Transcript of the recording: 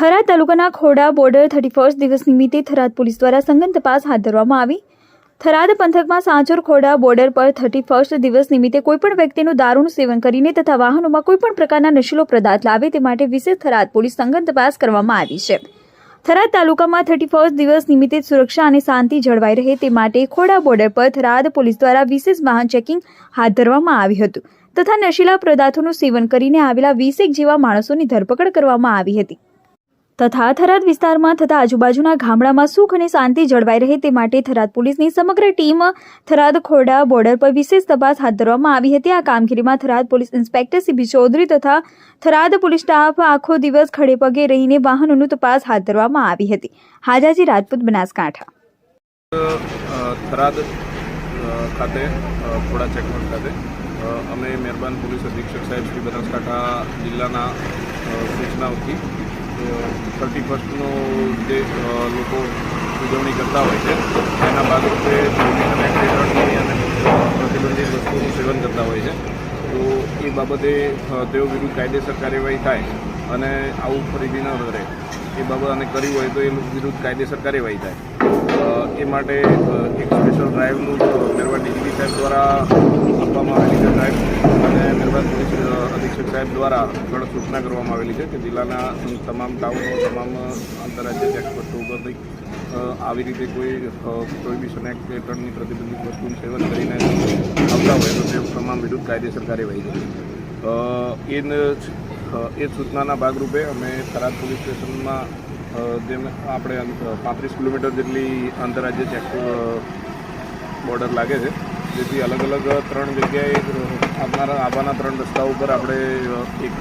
થરાદ તાલુકાના ખોડા border thirty first દિવસ નિમિત્તે થરાદ પોલીસ દ્વારા સંગન તપાસ હાથ ધરવામાં આવી. થરાદ પંથકમાં સાંચોર ખોડા બોર્ડર પર થર્ટી ફર્સ્ટ દિવસ નિમિત્તે કોઈપણ વ્યક્તિનું દારૂનું સેવન કરીને તથા વાહનોમાં કોઈપણ પ્રકારના નશીલો પદાર્થ લાવે તે માટે વિશેષ થરાદ પોલીસ સંગન તપાસ કરવામાં આવી છે. થરાદ તાલુકામાં થર્ટી ફર્સ્ટ દિવસ નિમિત્તે સુરક્ષા અને શાંતિ જળવાઈ રહે તે માટે ખોડા બોર્ડર પર થરાદ પોલીસ દ્વારા વિશેષ વાહન ચેકિંગ હાથ ધરવામાં આવ્યું હતું તથા નશીલા પદાર્થોનું સેવન કરીને આવેલા વીસેક જેવા માણસોની ધરપકડ કરવામાં આવી હતી. તથા થરાદ વિસ્તારમાં તથા આજુબાજુના ગામડામાં સુખ અને શાંતિ જળવાઈ રહે તે માટે થરાદ પોલીસની સમગ્ર ટીમ થરાદ ખોડા બોર્ડર પર વિશેષ તપાસ હાથ ધરવામાં આવી હતી. આ કામગીરીમાં Tharad police inspector C B Chaudhary તથા થરાદ પોલીસ સ્ટાફ આખો દિવસ ખડે પગે રહીને વાહનોની તપાસ હાથ ધરવામાં આવી હતી. હાજાજી રાજપૂત, બનાસકાંઠા. થરાદ ખાતે ખોડા ચેકપોઇન્ટ ખાતે અમે મહેરબાન પોલીસ અધિક્ષક સાહેબ શ્રી બનાસકાંઠા જિલ્લાના સૂચનાઓથી થર્ટી ફર્સ્ટનો જે લોકો ઉજવણી કરતા હોય છે, એના ભાગરૂપે અને અને પ્રતિબંધિત વસ્તુઓનું સેવન કરતા હોય છે. તો એ બાબતે તેઓ વિરુદ્ધ કાયદેસર કાર્યવાહી થાય અને આવું ફરીથી ન કરે. એ બાબત અને કર્યું હોય તો એ વિરુદ્ધ કાયદેસર કાર્યવાહી થાય. એ માટે એક સ્પેશિયલ ડ્રાઈવનું મહેરબાન ડીજીપી સાહેબ દ્વારા આપવામાં આવેલી છે ડ્રાઈવ પોલીસ અધિક્ષક સાહેબ દ્વારા કડક સૂચના કરવામાં આવેલી છે કે જિલ્લાના તમામ ટાઉનો, તમામ આંતરરાજ્ય ચેકપોસ્ટો ઉપર આવી રીતે કોઈ પ્રોહિબિશન કે ટનની પ્રતિબંધિત વસ્તુનું સેવન કરીને આવતા હોય તો તે તમામ વિરુદ્ધ કાયદેસર કાર્યવાહી કરી એ સૂચનાના ભાગરૂપે અમે થરાદ પોલીસ સ્ટેશનમાં જેમ આપણે પાંત્રીસ કિલોમીટર જેટલી આંતરરાજ્ય ચેક બોર્ડર લાગે છે જેથી અલગ અલગ ત્રણ જગ્યાએ આવનારા આવવાના ત્રણ રસ્તા ઉપર આપણે એક